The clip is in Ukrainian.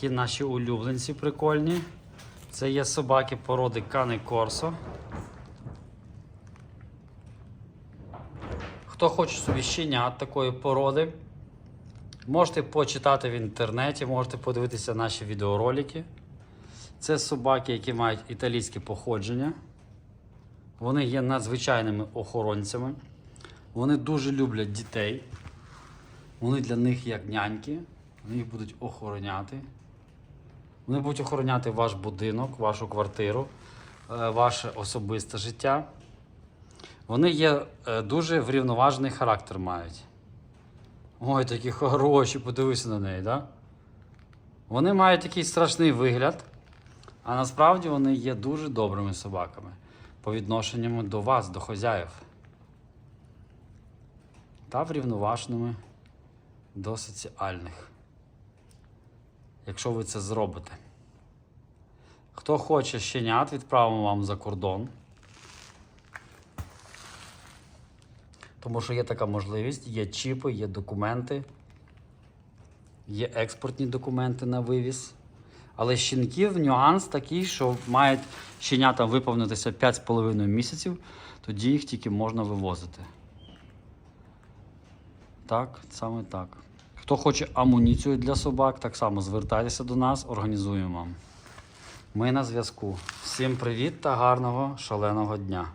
Такі наші улюбленці прикольні. Це є собаки породи Кани Корсо. Хто хоче собі щенят такої породи, можете почитати в інтернеті, можете подивитися наші відеоролики. Це собаки, які мають італійське походження. Вони є надзвичайними охоронцями. Вони дуже люблять дітей. Вони для них як няньки. Вони їх будуть охороняти. Вони будуть охороняти ваш будинок, вашу квартиру, е, ваше особисте життя. Вони є е, дуже врівноважений характер мають. Ой, такі хороші, подивися на неї, да? Вони мають такий страшний вигляд, а насправді вони є дуже добрими собаками по відношенню до вас, до хазяїв. Та врівноваженими до соціальних. Якщо ви це зробите. Хто хоче щенят, відправимо вам за кордон. Тому що є така можливість, є чіпи, є документи, є експортні документи на вивіз. Але щенків нюанс такий, що мають щенята виповнитися 5,5 місяців, тоді їх тільки можна вивозити. Так, саме так. Хто хоче амуніцію для собак, так само звертайтеся до нас, організуємо. Ми на зв'язку. Всім привіт та гарного шаленого дня!